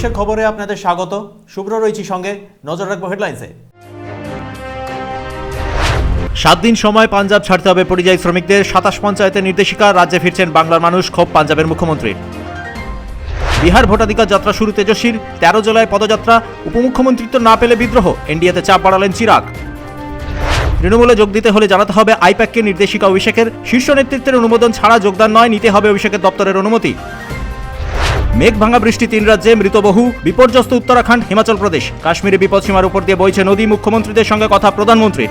দেশের খবরে আপনাদের স্বাগত। শুভ্র রয়েছি সঙ্গে, নজর রাখব হেডলাইন্সে। সাত দিন সময় পাঞ্জাব ছাড়তে হবে পরিযায়ী শ্রমিকদের। সাতাশ পঞ্চায়েতের নির্দেশিকা, রাজ্যে ফিরছেন বাংলার মানুষ, ক্ষোভ পাঞ্জাবের মুখ্যমন্ত্রীর। বিহার ভোটাধিকার যাত্রা শুরু তেজস্বীর, তেরো জেলায় পদযাত্রা উপমুখ্যমন্ত্রিত্ব না পেলে বিদ্রোহ, এনডিএতে চাপ বাড়ালেন চিরাগ। তৃণমূলে যোগ দিতে হলে জানাতে হবে আইপ্যাককে নির্দেশিকা অভিষেকের, শীর্ষ নেতৃত্বের অনুমোদন ছাড়া যোগদান নয়, নিতে হবে অভিষেকের দপ্তরের অনুমতি। মেঘ ভাঙা বৃষ্টি তিন রাজ্যে মৃতবহু বিপর্যস্ত উত্তরাখণ্ড, হিমাচল প্রদেশ। কাশ্মীরে বিপদসীমার উপর দিয়ে বইছে নদী। মুখ্যমন্ত্রীদের সঙ্গে কথা প্রধানমন্ত্রীর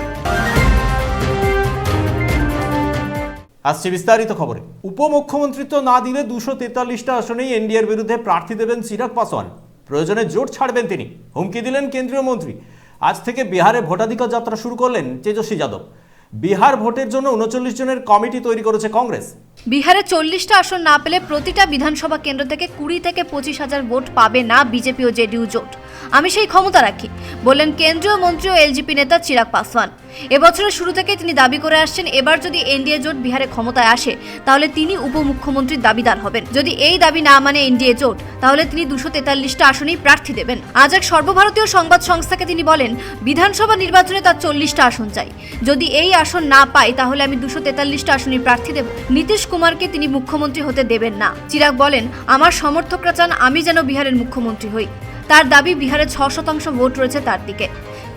আসছে বিস্তারিত খবরে। উপমুখ্যমন্ত্রিত্ব না দিলে দুশো তেতাল্লিশটা আসনেই এনডিএর বিরুদ্ধে প্রার্থী দেবেন চিরাগ পাসওয়ান প্রয়োজনে জোট ছাড়বেন তিনি। হুমকি দিলেন কেন্দ্রীয় মন্ত্রী। আজ থেকে বিহারে ভোটাধিকার যাত্রা শুরু করলেন তেজস্বী যাদব। বিহার ভোটের জন্য উনচল্লিশ জনের কমিটি তৈরি করেছে কংগ্রেস। বিহারে চল্লিশটা আসন না পেলে প্রতিটা বিধানসভা কেন্দ্র থেকে কুড়ি থেকে পঁচিশ হাজার ভোট পাবে না বিজেপি ও জেডিইউ জোট। আমি সেই ক্ষমতা রাখি, বললেন কেন্দ্রীয় মন্ত্রী ও এলজিপি নেতা চিরাগ পাসওয়ান। এবছরের শুরু থেকে তিনি দাবি করে আসছেন, এবার যদি এনডিএ জোট বিহারে ক্ষমতায় আসে, তাহলে তিনি উপমুখ্যমন্ত্রীর দাবিদার হবেন। যদি এই দাবি না মানে এনডিএ জোট, তাহলে তিনি দুশো তেতাল্লিশটা আসনেই প্রার্থী দেবেন। আজ এক সর্বভারতীয় সংবাদ সংস্থাকে তিনি বলেন, বিধানসভা নির্বাচনে তার চল্লিশটা আসন চাই। যদি এই আসন না পাই তাহলে আমি দুশো তেতাল্লিশটা আসনই প্রার্থী দেব। নীতিশ কুমারকে তিনি মুখ্যমন্ত্রী হতে দেবেন না। চিরাগ বলেন, আমার সমর্থকরা চান আমি যেন বিহারের মুখ্যমন্ত্রী হই। তার দাবি বিহারে ছ শতাংশ ভোট রয়েছে তার দিকে।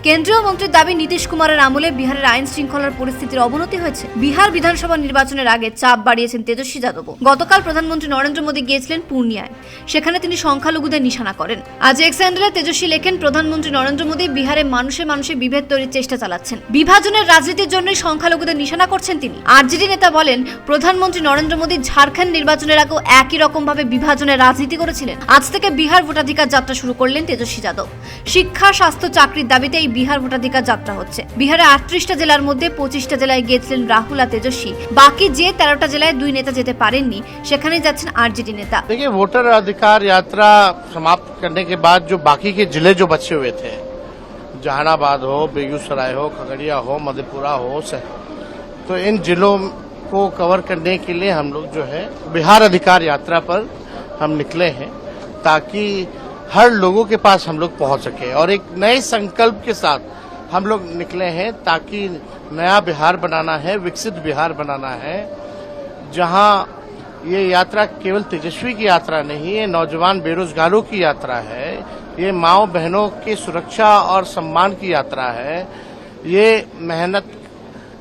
কেন্দ্রীয় মন্ত্রীর দাবি, নীতিশ কুমারের আমলে বিহারের আইন শৃঙ্খলার পরিস্থিতির অবনতি হয়েছে। বিহার বিধানসভা নির্বাচনের আগে চাপ বাড়িয়েছেন তেজস্বী যাদব গতকাল প্রধানমন্ত্রী নরেন্দ্র মোদী গিয়েছিলেন পূর্ণিয়ায়। সেখানে তিনি সংখ্যালঘুদের নিশানা করেন। আজ এক্স হ্যান্ডেলে তেজস্বী লেখেন, প্রধানমন্ত্রী নরেন্দ্র মোদী বিহারে মানুষে মানুষে বিভেদ তৈরির চেষ্টা চালাচ্ছেন। বিভাজনের রাজনীতির জন্যই সংখ্যালঘুদের নিশানা করছেন তিনি। আরজেডি নেতা বলেন, প্রধানমন্ত্রী নরেন্দ্র মোদী ঝাড়খণ্ড নির্বাচনের আগেও একই রকম ভাবে বিভাজনের রাজনীতি করেছিলেন। আজ থেকে বিহার ভোটাধিকার যাত্রা শুরু করলেন তেজস্বী যাদব। শিক্ষা, স্বাস্থ্য, চাকরির দাবিতে এই বিহার ভোটাধিকার যাত্রা হচ্ছে বিহারে আটত্রিশটা জেলার মধ্যে পঁচিশটা জেলায় গিয়েছিলেন রাহুল আর তেজস্বী বাকি যে তেরোটা জেলায় দুই নেতা যেতে পারেননি সেখানেই যাচ্ছেন আরজেডি নেতা देखिए वोटर अधिकार यात्रा समाप्त करने के बाद जो बाकी के जिले जो बचे हुए थे जहानाबाद हो बेगूसराय हो खगड़िया हो मधेपुरा हो सह- तो इन जिलों को कवर करने के लिए हम लोग जो है बिहार अधिकार यात्रा पर हम निकले हैं ताकि हर लोगों के पास हम लोग पहुँच सके और एक नए संकल्प के साथ हम लोग निकले हैं ताकि नया बिहार बनाना है, विकसित बिहार बनाना है, जहाँ ये यात्रा केवल तेजस्वी की यात्रा नहीं है नौजवान बेरोजगारों की यात्रा है, ये माओ बहनों की सुरक्षा और सम्मान की यात्रा है, ये मेहनत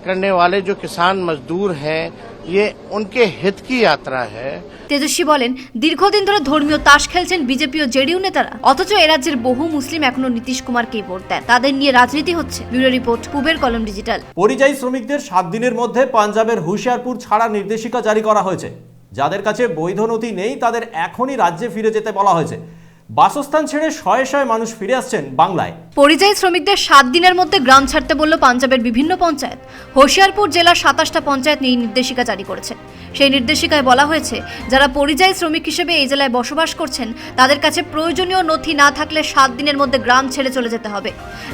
करने वाले जो किसान मजदूर हैं ये उनके हित की यात्रा है তেজস্বী বলেন দীর্ঘদিন ধরে ধর্মীয় তাস খেলছেন বিজেপি ও জেডিইউ নেতারা অথচ এ রাজ্যের বহু মুসলিম এখনো নীতিশ কুমারকেই ভোট দেন তাদের নিয়ে রাজনীতি হচ্ছে ব্যুরো রিপোর্ট কুবের কলম ডিজিটাল পরিযায়ী শ্রমিকদের সাত দিনের মধ্যে পাঞ্জাবের হুশিয়ারপুর ছাড়া নির্দেশিকা জারি করা হয়েছে যাদের কাছে বৈধ নথি নেই তাদের এখনই রাজ্যে ফিরে যেতে বলা হয়েছে বাসস্থান ছেড়ে শয়ে শয়ে মানুষ ফিরে আসছেন বাংলায়। পরিযায়ী শ্রমিকদের সাত দিনের মধ্যে গ্রাম ছাড়তে বলল পাঞ্জাবের বিভিন্ন পঞ্চায়েত। হোশিয়ারপুর জেলার সাতাশটা পঞ্চায়েত এই নির্দেশিকা জারি করেছে। সেই নির্দেশিকায় বলা হয়েছে, যারা পরিযায়ী শ্রমিক হিসেবে এই জেলায় বসবাস করছেন, তাদের কাছে প্রয়োজনীয় নথি না থাকলে সাত দিনের মধ্যে গ্রাম ছেড়ে চলে যেতে হবে।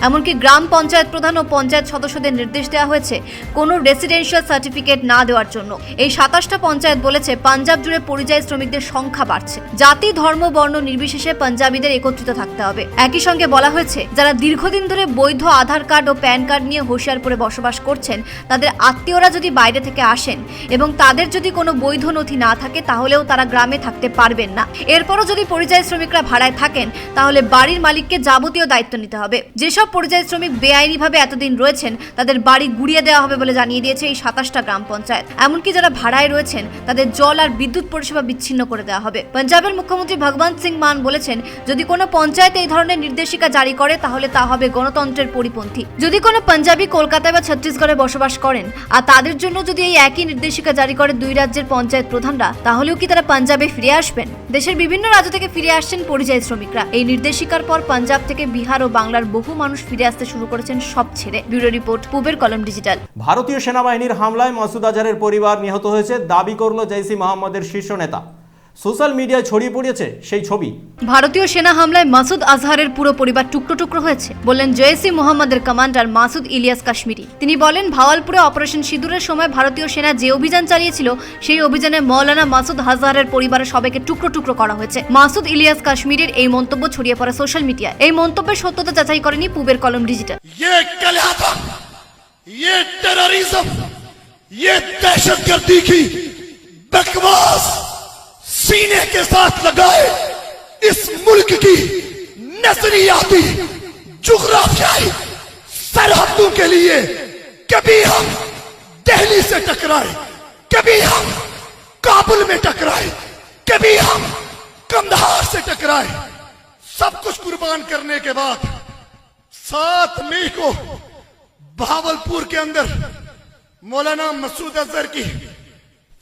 এমনকি গ্রাম পঞ্চায়েত প্রধান ও পঞ্চায়েত সদস্যদের নির্দেশ দেওয়া হয়েছে কোনো রেসিডেন্সিয়াল সার্টিফিকেট না দেওয়ার জন্য। এই সাতাশটা পঞ্চায়েত বলেছে, পাঞ্জাব জুড়ে পরিযায়ী শ্রমিকদের সংখ্যা বাড়ছে। জাতি, ধর্ম, বর্ণ নির্বিশেষে পাঞ্জাবিদের একত্রিত থাকতে হবে। একই সঙ্গে বলা হয়েছে, যারা দীর্ঘদিন ধরে বৈধ আধার কার্ড ও প্যান কার্ড নিয়ে হোশিয়ারপুরে বসবাস করছেন, তাদের আত্মীয়রা যদি বাইরে থেকে আসেন এবং তাদের যদি কোনো বৈধ নথি না থাকে, তাহলেও তারা গ্রামে থাকতে পারবেন না। এরপরও যদি পরিযায়ী শ্রমিকরা ভাড়ায় থাকেন, তাহলে বাড়ির মালিককে যাবতীয় দায়িত্ব নিতে হবে। যেসব পরিযায়ী শ্রমিক বেআইনিভাবে এতদিন রয়েছেন, তাদের বাড়ি গুড়িয়ে দেওয়া হবে বলে জানিয়ে দিয়েছে এই সাতাশটা গ্রাম পঞ্চায়েত। এমনকি যারা ভাড়ায় রয়েছেন, তাদের জল আর বিদ্যুৎ পরিষেবা বিচ্ছিন্ন করে দেওয়া হবে। পাঞ্জাবের মুখ্যমন্ত্রী ভগবন্ত সিং মান বলেছেন যদি কোনো পঞ্চায়েত এই ধরনের নির্দেশিকা জারি করে, তাহলে তা হবে গণতন্ত্রের পরিপন্থী। যদি কোনো পাঞ্জাবি কলকাতায় বা ছত্তিশগড়ে বসবাস করেন, আর তাদের জন্য যদি এই একই নির্দেশিকা জারি করে দুই রাজ্যের পঞ্চায়েত প্রধানরা, তাহলেও কি তারা পাঞ্জাবে ফিরে আসবেন? দেশের বিভিন্ন রাজ্য থেকে ফিরে আসছেন পরিযায়ী শ্রমিকরা। এই নির্দেশিকার পর পাঞ্জাব থেকে বিহার ও বাংলার বহু মানুষ ফিরে আসতে শুরু করেছেন সব ছেড়ে। ব্যুরো রিপোর্ট, পুবের কলম ডিজিটাল। ভারতীয় সেনাবাহিনীর হামলায় মাসুদ আজহারের পরিবার নিহত হয়েছে, দাবি করল জৈসি মোহাম্মদের শীর্ষ নেতা। সোশ্যাল মিডিয়ায় ছড়িয়ে পড়েছে সেই ছবি ভারতীয় সেনা হামলায় মাসুদ আজহারের পুরো পরিবার টুকরো টুকরো হয়েছে বললেন জেএসি মোহাম্মদের কমান্ডার মাসুদ ইলিয়াস কাশ্মীরি তিনি বলেন ভাওয়ালপুরে অপারেশন সিঁদুরের সময় ভারতীয় সেনা যে অভিযান চালিয়েছিল সেই অভিযানে মৌলানা মাসুদ আজহারের পরিবারের সবাইকে টুকরো টুকরো করা হয়েছে মাসুদ ইলিয়াস কাশ্মীরের এই মন্তব্য ছড়িয়ে পড়ে সোশ্যাল মিডিয়ায় এই মন্তব্যের সত্যতা যাচাই করেনি পুবের কলম ডিজিটাল ये कल्याता ये टेररिज्म ये दहशतगर्दी की बकवास सीने के साथ लगाए। इस मुल्क की नजरियाती जुग्राफियाई सरहदों के लिए कभी हम दिल्ली से टकराए, कभी हम काबुल में टकराए, कभी हम कंधार से टकराए। सब कुछ कुर्बान करने के बाद सात मई को भावलपुर के अंदर मौलाना मसूद अजहर की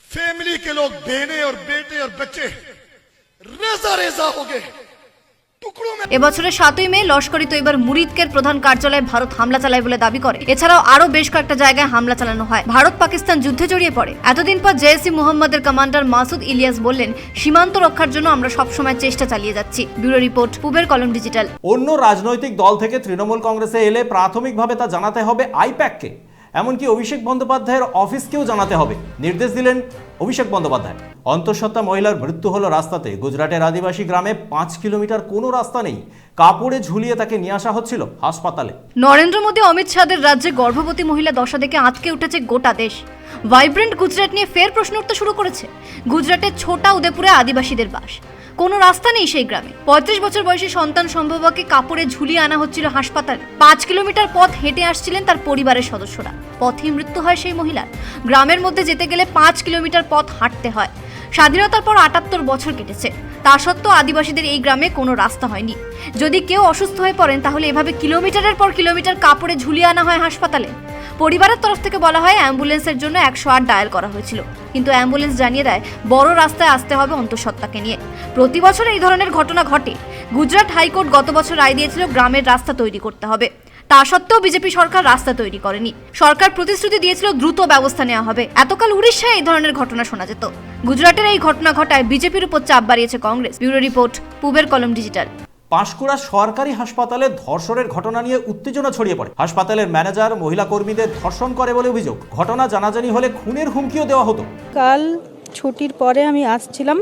फैमिली के लोग बहने और बेटे और बच्चे रेजा रेजा हो गए टुकड़ों में এবছরের সাতই মে লস্করি তৈবার মুরিদকের প্রধান কার্যালয়ে ভারত হামলা চালায় বলে দাবি করে এছাড়াও আরও বেশ কয়েকটা জায়গায় হামলা চালানো হয় ভারত পাকিস্তান যুদ্ধে জড়িয়ে পড়ে এতদিন পর জেএসি মুহাম্মদের কমান্ডার মাসুদ ইলিয়াস বললেন সীমান্ত রক্ষার জন্য আমরা সবসময় চেষ্টা চালিয়ে যাচ্ছি ব্যুরো রিপোর্ট পুবের কলম ডিজিটাল অন্য রাজনৈতিক দল থেকে তৃণমূল কংগ্রেসে এলে প্রাথমিকভাবে তা জানাতে হবে আইপ্যাককে এমনকি অভিষেক বন্দ্যোপাধ্যায়ের অফিসকেও জানাতে হবে। নির্দেশ দিলেন অভিষেক বন্দ্যোপাধ্যায়। অন্তঃসত্ত্বা মহিলার মৃত্যু হলো রাস্তাতে। গুজরাটের আদিবাসী গ্রামে পাঁচ কিলোমিটার কোনো রাস্তা নেই। কাপড়ে ঝুলিয়ে তাকে নিয়ে আসা হচ্ছিল হাসপাতালে। নরেন্দ্র মোদী অমিত শাহের রাজ্যে গর্ভবতী মহিলা দশা দেখে আঁতকে উঠেছে গোটা দেশ। ভাইব্রেন্ট গুজরাট নিয়ে ফের প্রশ্ন উঠতে শুরু করেছে। গুজরাটের ছোটা উদয়পুরে আদিবাসীদের বাস। কোনো রাস্তা নেই সেই গ্রামে। পঁয়ত্রিশ বছর বয়সী সন্তান সম্ভবকে কাপড়ে ঝুলিয়ে আনা হচ্ছিল হাসপাতালে। পাঁচ কিলোমিটার পথ হেঁটে আসছিলেন তার পরিবারের সদস্যরা। পথে মৃত্যু হয় সেই মহিলার। গ্রামের মধ্যে যেতে গেলে পাঁচ কিলোমিটার পথ হাঁটতে হয়। স্বাধীনতার পর আটাত্তর বছর কেটেছে। তা সত্ত্বেও আদিবাসীদের এই গ্রামে কোনো রাস্তা হয়নি। যদি কেউ অসুস্থ হয়ে পড়েন, তাহলে এভাবে কিলোমিটারের পর কিলোমিটার কাপড়ে ঝুলিয়ে আনা হয় হাসপাতালে। পরিবারের তরফ থেকে বলা হয় অ্যাম্বুলেন্সের জন্য একশো আট ডায়াল করা হয়েছিল। কিন্তু অ্যাম্বুলেন্স জানিয়ে দেয়, বড় রাস্তায় আসতে হবে অন্তঃসত্ত্বাকে নিয়ে। প্রতি বছর এই ধরনের ঘটনা ঘটে। গুজরাট হাইকোর্ট গত বছর রায় দিয়েছিল গ্রামের রাস্তা তৈরি করতে হবে। তা সত্ত্বেও বিজেপি সরকার রাস্তা তৈরি করেনি। সরকার প্রতিশ্রুতি দিয়েছিল দ্রুত ব্যবস্থা নেওয়া হবে। এতকাল উড়িষ্যায় এই ধরনের ঘটনা শোনা যেত। গুজরাটের এই ঘটনা ঘটায় বিজেপির উপর চাপ বাড়িয়েছে কংগ্রেস। ব্যুরো রিপোর্ট, পুবের কলম ডিজিটাল। পাঁশকুড়া সরকারি হাসপাতালে ধর্ষণের ঘটনা নিয়ে উত্তেজনা ছড়িয়ে পড়ে। হাসপাতালের ম্যানেজার মহিলা কর্মীদের ধর্ষণ করে বলে অভিযোগ। ঘটনা জানাজানি হলে খুনের হুমকিও দেওয়া হতো। কাল ছুটির পরে আমি আসছিলাম।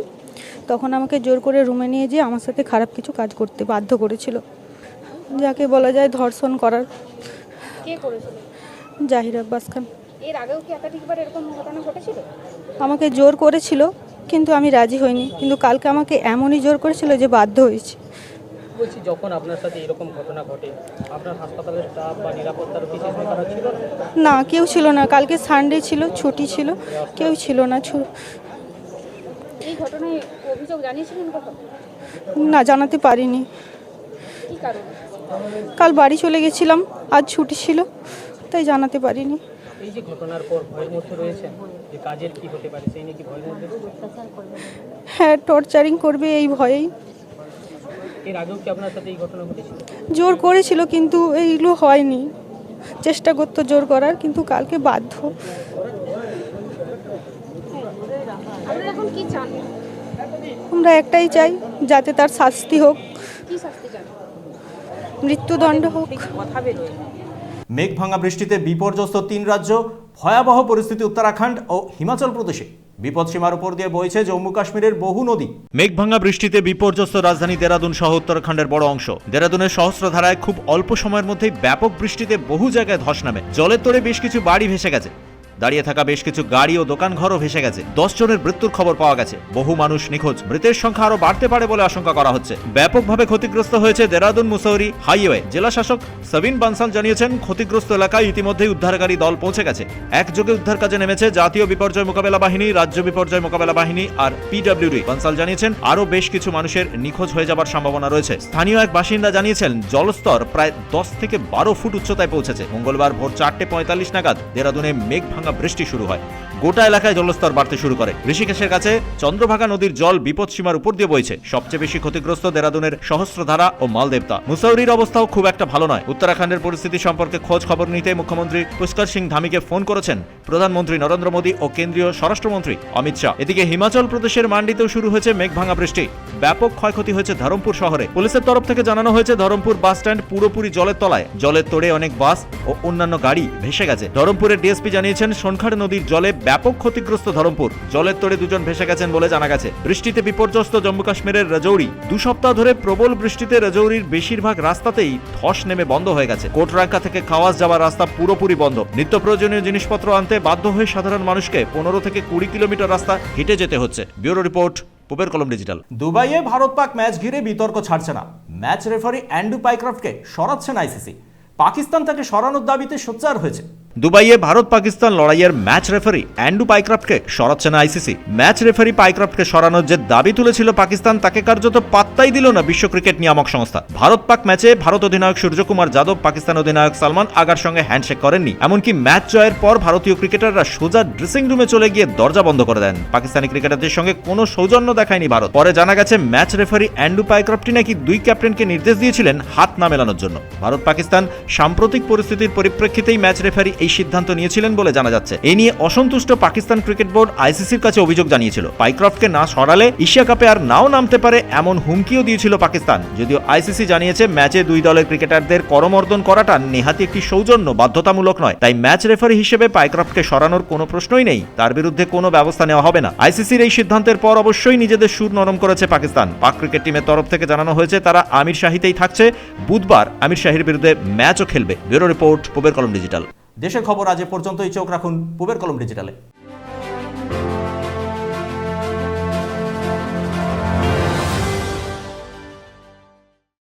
তখন আমাকে জোর করে রুমে নিয়ে যেয়ে আমার সাথে খারাপ কিছু কাজ করতে বাধ্য করেছিল। যাকে বলা যায় ধর্ষণ করার। কে করেছিল? জাহির আব্বাস খান। এর আগেও কি একাধিকবার এরকম ঘটনা ঘটেছিল? আমাকে জোর করেছিল কিন্তু আমি রাজি হইনি। কিন্তু কালকে আমাকে এমনই জোর করেছিল যে বাধ্য হয়েছি। বলছি যখন আপনার সাথে এরকম ঘটনা ঘটে আপনার হাসপাতালের স্টাফ বা নিরাপত্তার বিশেষ ছিল? না? কেউ ছিল না। কালকে সানডে ছিল ছুটি ছিল কেউ ছিল না। ছু- এই ঘটনায় অভিযোগ জানিয়েছিলেন কখন? না জানাতে পারিনি। কি কারণে? কাল বাড়ি চলে গেছিলাম আজ ছুটি ছিল তাই জানাতে পারিনি। এই যে ঘটনার পর ভয়ের মধ্যে রয়েছেন যে কাজের কি হতে পারে সেই নিয়ে কি ভয়ের মধ্যে রয়েছেন? হ্যাঁ টর্চারিং করবে এই ভয়েই। এর আগেও কি আপনার সাথে এই ঘটনা ঘটেছিল? জোর করেছিল কিন্তু এইগুলো হয়নি। চেষ্টা করতো জোর করার কিন্তু কালকে বাধ্য। আমরা একটাই চাই যাতে তার শাস্তি হোক। কি শাস্তি চান? মৃত্যুদণ্ড হোক। কথা মেঘ ভাঙা বৃষ্টিতে বিপর্যস্ত তিন রাজ্য ভয়াবহ পরিস্থিতি উত্তরাখণ্ড ও হিমাচল প্রদেশে। বিপদসীমার উপর দিয়ে বইছে জম্মু কাশ্মীরের বহু নদী। মেঘভাঙা বৃষ্টিতে বিপর্যস্ত রাজধানী দেরাদুন সহ উত্তরাখণ্ডের বড় অংশ। দেরাদুনের সহস্রধারায় খুব অল্প সময়ের মধ্যেই ব্যাপক বৃষ্টিতে বহু জায়গায় ধস নামে। জলের তোড়ে বেশ কিছু বাড়ি ভেসে গেছে। দাঁড়িয়ে থাকা বেশ কিছু গাড়ি ও দোকানঘরও ভেসে গেছে। দশ জনের মৃত্যুর খবর পাওয়া গেছে। বহু মানুষ নিখোঁজ। মৃতের সংখ্যা আরও বাড়তে পারে বলে আশঙ্কা করা হচ্ছে। ব্যাপকভাবে ক্ষতিগ্রস্ত হয়েছে দেরাদুন, মুসৌরি হাইওয়ে। জেলা শাসক সবিন বানসাল জানিয়েছেন, ক্ষতিগ্রস্ত এলাকায় ইতিমধ্যেই উদ্ধারকারী দল পৌঁছে গেছে। একযোগে উদ্ধার কাজে নেমেছে জাতীয় বিপর্যয় মোকাবেলা বাহিনী, রাজ্য বিপর্যয় মোকাবেলা বাহিনী আর পিডব্লিউডি। বানসাল জানিয়েছেন আরও বেশ কিছু মানুষের নিখোঁজ হয়ে যাবার সম্ভাবনা রয়েছে। স্থানীয় এক বাসিন্দা জানিয়েছেন, জলস্তর প্রায় দশ থেকে বারো ফুট উচ্চতায় পৌঁছেছে। মঙ্গলবার ভোর চারটে পঁয়তাল্লিশ নাগাদ দেরাদুনে মেঘ ভাঙা বৃষ্টি শুরু হয়। গোটা এলাকায় জলস্তর বাড়তে শুরু করে। ঋষিকেশের কাছে চন্দ্রভাগা নদীর জল বিপদসীমার উপর দিয়ে বইছে। সবচেয়ে বেশি ক্ষতিগ্রস্ত দেরাদুনের সহস্রধারা ও মালদেবতা। মুসৌরির অবস্থাও খুব একটা ভালো নয়। উত্তরাখণ্ডের পরিস্থিতি সম্পর্কে খোঁজ খবর নিতে মুখ্যমন্ত্রী পুষ্কর সিং ধামিকে ফোন করেছেন। প্রধানমন্ত্রী নরেন্দ্র মোদী ও কেন্দ্রীয় স্বরাষ্ট্রমন্ত্রী অমিত শাহ। এদিকে হিমাচল প্রদেশের মান্ডিতেও শুরু হয়েছে মেঘভাঙা বৃষ্টি। ব্যাপক ক্ষয়ক্ষতি হয়েছে ধরমপুর শহরে। পুলিশের তরফ থেকে জানানো হয়েছে, ধরমপুর বাস স্ট্যান্ড পুরোপুরি জলের তলায়। জলের তোড়ে অনেক বাস ও অন্যান্য গাড়ি ভেসে গেছে। ধরমপুরের ডিএসপি জানিয়েছেন সোনখাড় নদীর জলে ব্যাপক ক্ষতিগ্রস্ত ধরমপুর। জলের তোড়ে দুজন ভেসে গেছেন বলে জানা গেছে। বৃষ্টিতে বিপর্যস্ত জম্মু কাশ্মীরের রাজৌরি। দু সপ্তাহ ধরে প্রবল বৃষ্টিতে রাজৌরির বেশিরভাগ রাস্তাতেই ধস নেমে বন্ধ হয়ে গেছে। কোটরাঙ্কা থেকে খাওয়াস যাওয়ার রাস্তা পুরোপুরি বন্ধ। নিত্য প্রয়োজনীয় জিনিসপত্র আনতে বাধ্য হয়ে সাধারণ মানুষকে পনেরো থেকে কুড়ি কিলোমিটার রাস্তা হেঁটে যেতে হচ্ছে। ব্যুরো রিপোর্ট, পুবের কলম ডিজিটাল। দুবাইয়ে ভারত পাক ম্যাচ ঘিরে বিতর্ক ছাড়ছে না। ম্যাচ রেফারি অ্যান্ডু পাইক্রাফটকে সরাচ্ছেন আইসিসি। পাকিস্তান তাকে সরানোর দাবিতে সোচ্চার হয়েছে। দুবাইয়ে ভারত পাকিস্তান লড়াইয়ের ম্যাচ রেফারি অ্যান্ডু পাইক্রাফটকে সরাচ্ছে না আইসিসি। ম্যাচ রেফারি পাইক্রাফটকে সরানোর যে দাবি তুলেছিল পাকিস্তান, তাকে কার্যত পাত্তাই দিল না বিশ্ব ক্রিকেট নিয়ামক সংস্থা। ভারত পাক ম্যাচে ভারত অধিনায়ক সূর্যকুমার যাদব, পাকিস্তান অধিনায়ক সালমান আগার সঙ্গে হ্যান্ডশেক করেননি। এমনকি ম্যাচ জয়ের পর ভারতীয় ক্রিকেটাররা সোজা ড্রেসিং রুমে চলে গিয়ে দরজা বন্ধ করে দেন। পাকিস্তানি ক্রিকেটারদের সঙ্গে কোনো সৌজন্য দেখায়নি ভারত। পরে জানা গেছে, ম্যাচ রেফারি অ্যান্ডু পাইক্রাফটি নাকি দুই ক্যাপ্টেনকে নির্দেশ দিয়েছিলেন হাত না মেলানোর জন্য। ভারত পাকিস্তান সাম্প্রতিক পরিস্থিতির পরিপ্রেক্ষিতেই ম্যাচ রেফারি এই সিদ্ধান্ত নিয়েছিলেন বলে জানা যাচ্ছে। এ নিয়ে অসন্তুষ্ট পাকিস্তান ক্রিকেট বোর্ড আইসিসির কাছে অভিযোগ জানিয়েছিল। পাইক্রফটকে না সরালে এশিয়া কাপে আর নাও নামতে পারে এমন হুমকিও দিয়েছিল পাকিস্তান। যদিও আইসিসি জানিয়েছে, ম্যাচে দুই দলের ক্রিকেটারদের করমর্দন করাটা নেহাতি একটি সৌজন্য, বাধ্যতামূলক নয়। তাই ম্যাচ রেফারি হিসেবে পাইক্রফটকে সরানোর কোনো প্রশ্নই নেই। তার বিরুদ্ধে কোনো ব্যবস্থা নেওয়া হবে না। আইসিসির এই সিদ্ধান্তের পর অবশ্যই নিজেদের সুর নরম করেছে পাকিস্তান। পাক ক্রিকেট টিমের তরফ থেকে জানানো হয়েছে, তারা আমির শাহিতেই থাকছে। বুধবার আমির শাহির বিরুদ্ধে ম্যাচও খেলবে। ব্যুরো রিপোর্ট পুবের কলম ডিজিটাল। দেশের খবর আজ পর্যন্তই। চোখ রাখুন পুবের কলম ডিজিটালে।